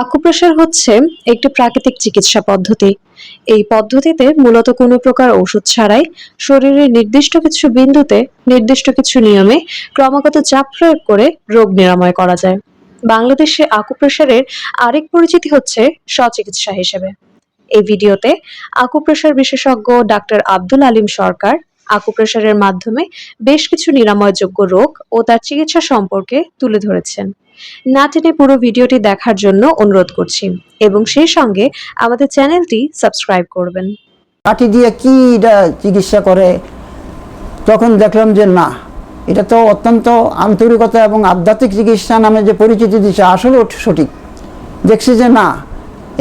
Acupressure হচ্ছে একটি প্রাকৃতিক চিকিৎসা পদ্ধতি। এই পদ্ধতিতে মূলত কোনো প্রকার ওষুধ ছাড়াই শরীরের নির্দিষ্ট কিছু বিন্দুতে নির্দিষ্ট কিছু নিয়মে ক্রমাগত চাপ প্রয়োগ করে রোগ নিরাময় করা যায়। বাংলাদেশে আকুপ্রেশারের আরেক পরিচিতি হচ্ছে স্বচিকিৎসা হিসেবে। এই ভিডিওতে আকুপ্রেশার বিশেষজ্ঞ ডাক্তার আব্দুল আলিম সরকার আকুপ্রেশারের মাধ্যমে বেশ কিছু নিরাময়যোগ্য রোগ ও তার চিকিৎসা সম্পর্কে তুলে ধরেছেন। না টেনে পুরো ভিডিওটি দেখার জন্য অনুরোধ করছি। এবং সেই সঙ্গে আমাদের চ্যানেলটি সাবস্ক্রাইব করবেন। কাঠি দিয়ে কি এটা চিকিৎসা করে? তখন দেখলাম যে না, এটা তো অত্যন্ত আন্তরিকতা এবং আধ্যাত্মিক চিকিৎসা নামে যে পরিচিতি দিচ্ছে আসলে সঠিক। দেখছি যে না,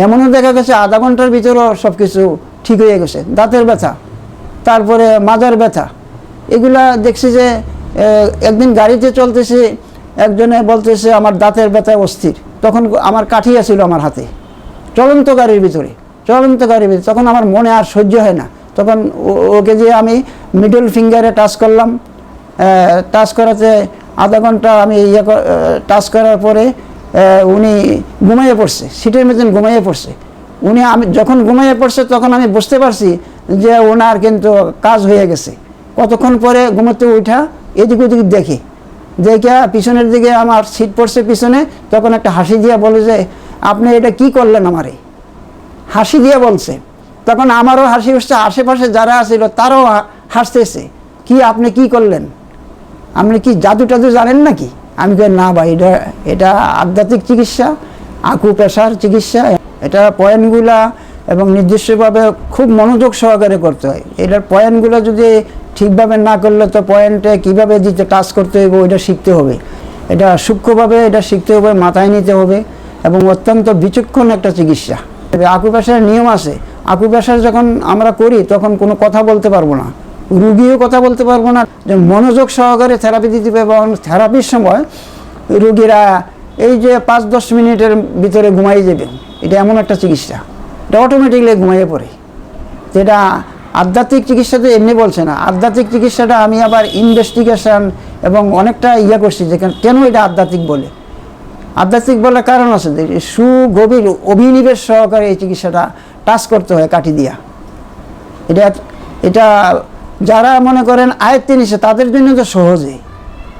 এমনও দেখা গেছে আধা ঘণ্টার ভিতরেও সব কিছু ঠিক হয়ে গেছে। দাঁতের ব্যথা, তারপরে মাজার ব্যথা। এগুলা দেখছি যে একদিন গাড়িতে চলতেছে একজনে বলতেছে, আমার দাঁতের ব্যথা অস্থির। তখন আমার কাঠিয়া ছিল আমার হাতে। চলন্ত গাড়ির ভিতরে, চলন্ত গাড়ির ভিতরে। তখন আমার মনে আর সহ্য হয় না। তখন ওকে যে আমি মিডল ফিঙ্গারে টাচ করলাম টাচ করাতে আধা ঘণ্টা আমি ইয়ে টাচ করার পরে উনি ঘুমাইয়ে পড়ছে, সিটের মতন ঘুমাইয়ে পড়ছে। উনি আমি, যখন ঘুমাইয়ে পড়ছে, তখন আমি বুঝতে পারছি যে ওনার কিন্তু কাজ হয়ে গেছে। কতক্ষণ পরে ঘুমোতে উঠা, এদিক ওদিক দেখি। দেখে পিছনের দিকে আমার সিট পড়ছে পিছনে, তখন একটা হাসি দিয়ে বলে যে, আপনি এটা কি করলেন আমারে? হাসি দিয়ে বলছে। তখন আমারও হাসি উঠছে আশেপাশে যারা আছিল তারাও হাসতেছে, কি আপনি কি করলেন? আপনি কি জাদু টাদু জানেন নাকি? আমি কই, না ভাই, এটা এটা আধ্যাত্মিক চিকিৎসা আকু পেশার চিকিৎসা, এটা পয়েন্টগুলা এবং নির্দিষ্টভাবে খুব মনোযোগ সহকারে করতে হয়। এটার পয়েন্টগুলো যদি ঠিকভাবে না করলে তো পয়েন্টে কীভাবে দিতে কাজ করতে হবে ওইটা শিখতে হবে। এটা সূক্ষ্মভাবে এটা শিখতে হবে, মাথায় নিতে হবে এবং অত্যন্ত বিচক্ষণ একটা চিকিৎসা। আকুপেশার নিয়ম আছে। আকুপেশার যখন আমরা করি, তখন কোনো কথা বলতে পারব না। রুগীও কথা বলতে পারব না। যে মনোযোগ সহকারে থেরাপি দিতে হবে এবং থেরাপির সময় রুগীরা এই যে পাঁচ দশ মিনিটের ভিতরে ঘুমাই যাবেন এটা এমন একটা চিকিৎসা। এটা অটোমেটিকলি ঘুমাইয়ে পড়ে। যেটা আধ্যাত্মিক চিকিৎসা তো এমনি বলছে না। আধ্যাত্মিক চিকিৎসাটা আমি আবার ইনভেস্টিগেশন এবং অনেকটা ইয়ে করছি যে কেন- এটা আধ্যাত্মিক বলে? আধ্যাত্মিক বলার কারণ আছে যে সুগভীর অভিনিবেশ সহকারে এই চিকিৎসাটা টাচ করতে হয় কাঠি দিয়া। এটা এটা যারা মনে করেন আয়ত্তে নিছে, তাদের জন্য তো সহজেই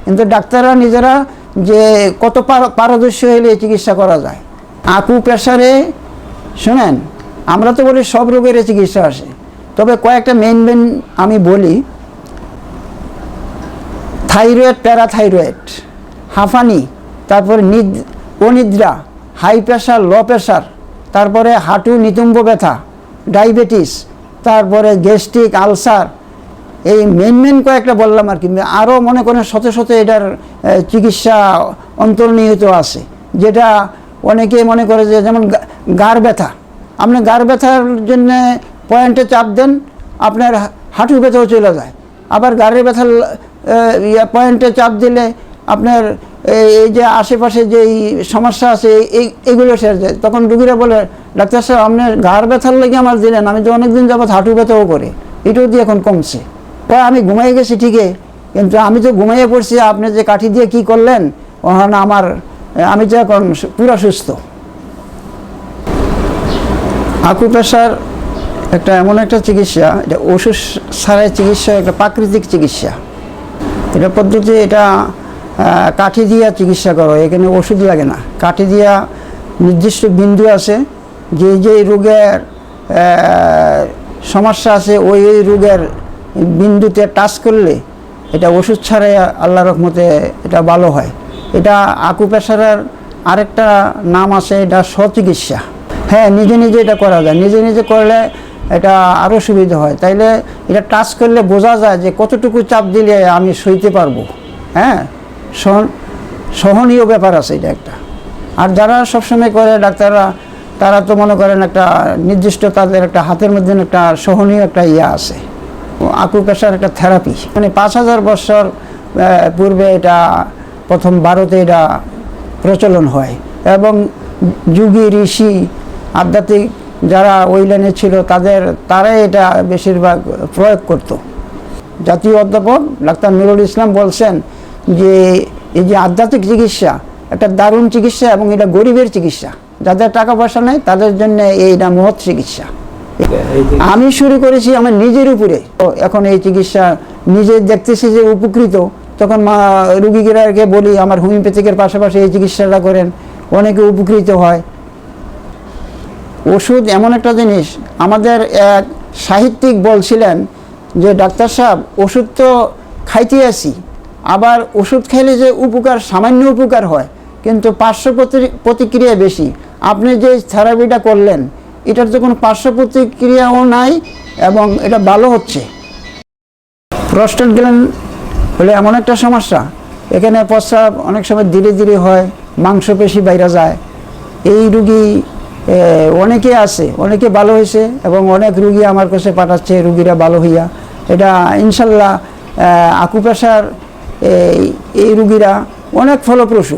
কিন্তু ডাক্তাররা নিজেরা যে কত পার- পারদর্শী হলে এই চিকিৎসা করা যায়। আকু প্রেশারে শোনেন আমরা তো বলি সব রোগের চিকিৎসা আসে। তবে কয়েকটা মেন মেন আমি বলি থাইরয়েড প্যারাথাইরয়েড হাঁফানি, তারপরে নিদ, অনিদ্রা হাই প্রেশার লো প্রেশার তারপরে হাঁটু নিতুম্ব ব্যথা ডায়াবেটিস তারপরে গ্যাস্ট্রিক আলসার এই মেন মেন কয়েকটা বললাম আর কি। আরও মনে করেন শত শত এটার চিকিৎসা অন্তর্নিহিত আছে, যেটা অনেকে মনে করে যে যেমন গার ব্যথা আপনি গাড় ব্যথার জন্য পয়েন্টে চাপ দেন, আপনার হাঁটু ব্যথাও চলে যায়। আবার গাড়ির ব্যথার পয়েন্টে চাপ দিলে আপনার এই যে আশেপাশে যে সমস্যা আছে এই এগুলো সেরে যায়। তখন রুগীরা বলে, ডাক্তার সাহেব, আপনার ঘাড় ব্যথার লেগে আমার দিলেন আমি তো অনেকদিন যাবত হাঁটু ব্যথাও করে। এটাও দিয়ে এখন কমছে। তাই আমি ঘুমাই গেছি ঠিকই, কিন্তু আমি তো ঘুমাইয়ে পড়ছি, আপনি যে কাঠি দিয়ে কি করলেন? ওখানে আমার আমি তো এখন পুরা সুস্থ। আকুপ্রেশার একটা এমন একটা চিকিৎসা, এটা ওষুধ ছাড়াই চিকিৎসা, একটা প্রাকৃতিক চিকিৎসা। এটা পদ্ধতি, এটা কাঠি দিয়া চিকিৎসা করো, এখানে ওষুধ লাগে না। কাঠি দিয়া নির্দিষ্ট বিন্দু আছে, যে যে রোগের সমস্যা আছে, ওই ওই রোগের বিন্দুতে টাচ করলে এটা ওষুধ ছাড়াই আল্লাহ রহমতে এটা ভালো হয়। এটা আকুপেশারের আরেকটা নাম আছে, এটা স্বচিকিৎসা হ্যাঁ নিজে নিজে এটা করা যায়। নিজে নিজে করলে এটা আরও সুবিধা হয়। তাইলে এটা টাচ করলে বোঝা যায় যে কতটুকু চাপ দিলে আমি সইতে পারব। হ্যাঁ সহন সহনীয় ব্যাপার আছে এটা একটা। আর যারা সবসময় করে ডাক্তাররা, তারা তো মনে করেন একটা নির্দিষ্ট তাদের একটা হাতের মধ্যে একটা সহনীয় একটা ইয়ে আছে। আকুপেশার একটা থেরাপি মানে পাঁচ হাজার বছর পূর্বে এটা প্রথম ভারতে এটা প্রচলন হয়। এবং যুগী ঋষি আধ্যাত্মিক যারা ওই লাইনে ছিল, তাদের, তারাই এটা বেশিরভাগ প্রয়োগ করত। জাতীয় অধ্যাপক ডাক্তার নুরুল ইসলাম বলছেন যে, এই যে আধ্যাত্মিক চিকিৎসা, একটা দারুণ চিকিৎসা এবং এটা গরিবের চিকিৎসা। যাদের টাকা পয়সা নেই, তাদের জন্য এইটা মহৎ চিকিৎসা। আমি শুরু করেছি আমার নিজের উপরে। এখন এই চিকিৎসা নিজে দেখতেছি যে উপকৃত। তখন মা রুগীদেরকে বলি, আমার হোমিওপ্যাথিকের পাশাপাশি এই চিকিৎসাটা করেন। অনেকে উপকৃত হয়। ওষুধ এমন একটা জিনিস, আমাদের এক সাহিত্যিক বলছিলেন যে, ডাক্তার সাহেব, ওষুধ তো খাইতে আসি, আবার ওষুধ খাইলে যে উপকার, সামান্য উপকার হয়, কিন্তু পার্শ্ব প্রতিক্রিয়া বেশি। আপনি যে থেরাপিটা করলেন, এটার তো কোনো পার্শ্ব প্রতিক্রিয়াও নাই এবং এটা ভালো হচ্ছে। প্রস্টেট গ্ল্যান্ড হলে এমন একটা সমস্যা, এখানে প্রস্রাব অনেক সময় ধীরে ধীরে হয়, মাংসপেশি বাইরে যায়, এই রুগী অনেকে আছে, অনেকে ভালো হয়েছে এবং অনেক রুগী আমার কাছে পাঠাচ্ছে, রুগীরা ভালো হইয়া। এটা ইনশাল্লাহ আকুপেশার এই রুগীরা অনেক ফলপ্রসূ,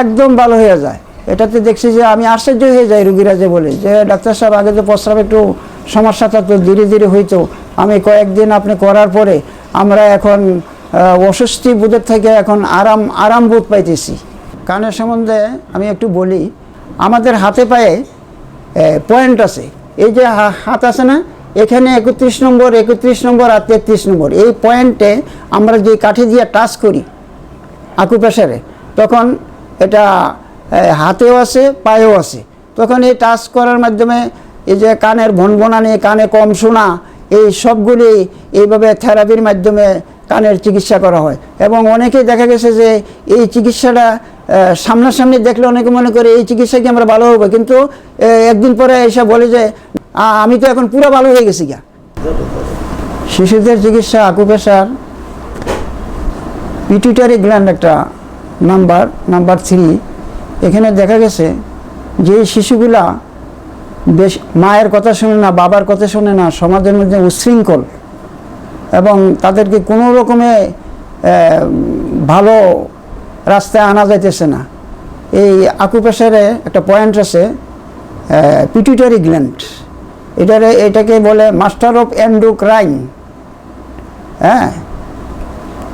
একদম ভালো হয়ে যায়। এটাতে দেখছি যে আমি আশ্চর্য হয়ে যাই রুগীরা যে বলে, যে ডাক্তার সাহেব আগে তো প্রস্রাব একটু সমস্যা থাকতো, ধীরে ধীরে হইতো। আমি কয়েকদিন আপনি করার পরে আমরা এখন অস্বস্তি বোধের থেকে এখন আরাম আরাম বোধ পাইতেছি। কানের সম্বন্ধে আমি একটু বলি আমাদের হাতে পায়ে পয়েন্ট আছে। এই যে হাত আছে না, এখানে একত্রিশ নম্বর একত্রিশ নম্বর আর তেত্রিশ নম্বর। এই পয়েন্টে আমরা যে কাঠি দিয়ে টাচ করি আকুপ্রেশারে তখন এটা হাতেও আছে, পায়েও আছে। তখন এই টাচ করার মাধ্যমে এই যে কানের ভনভনানি, কানে কম শোনা, এই সবগুলি এইভাবে থেরাপির মাধ্যমে কানের চিকিৎসা করা হয়। এবং অনেকেই দেখা গেছে যে এই চিকিৎসাটা সামনাসামনি দেখলে অনেকে মনে করে এই চিকিৎসা কি আমরা ভালো হব? কিন্তু একদিন পরে এসে বলে যে আমি তো এখন পুরো ভালো হয়ে গেছি গা। শিশুদের চিকিৎসা আকুপেশার পিটুইটারি গ্ল্যান্ড একটা নাম্বার নাম্বার থ্রি এখানে দেখা গেছে যে শিশুগুলা বেশ মায়ের কথা শোনে না, বাবার কথা শোনে না, সমাজের মধ্যে উচ্ছৃঙ্খল এবং তাদেরকে কোনো রকমে ভালো রাস্তায় আনা যাইতেছে না। এই আকুপেশারে একটা পয়েন্ট আছে পিটুইটারি গ্ল্যান্ড এটারে, এটাকে বলে মাস্টার অফ অ্যান্ডোক্রাইন হ্যাঁ?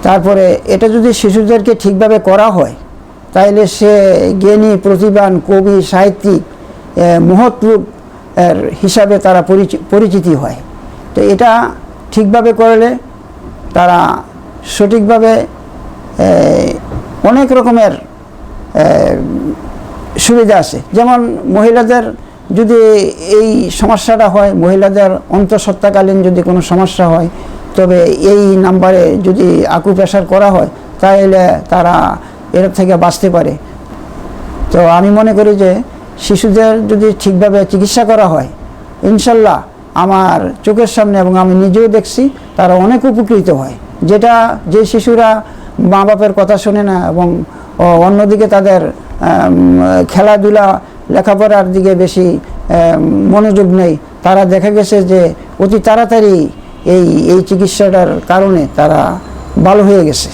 তারপরে এটা যদি শিশুদেরকে ঠিকভাবে করা হয় তাহলে সে জ্ঞানী প্রতিভান কবি, সাহিত্যিক মহৎ হিসাবে তারা পরিচি- পরিচিতি হয়। তো এটা ঠিকভাবে করলে তারা সঠিকভাবে অনেক রকমের সুবিধা আছে। যেমন মহিলাদের যদি এই সমস্যাটা হয়, মহিলাদের অন্তঃসত্ত্বাকালীন যদি কোনো সমস্যা হয়, তবে এই নাম্বারে যদি আকুপ্রেশার করা হয় তাহলে তারা এর থেকে বাঁচতে পারে। তো আমি মনে করি যে, শিশুদের যদি ঠিকভাবে চিকিৎসা করা হয়, ইনশাল্লাহ আমার চোখের সামনে এবং আমি নিজেও দেখছি, তারা অনেক উপকৃত হয়। যেটা যে শিশুরা মা বাপের কথা শোনে না এবং অন্যদিকে তাদের খেলাধুলা, লেখাপড়ার দিকে বেশি মনোযোগ নেই। তারা দেখা গেছে যে অতি তাড়াতাড়ি এই এই চিকিৎসাটার কারণে তারা ভালো হয়ে গেছে।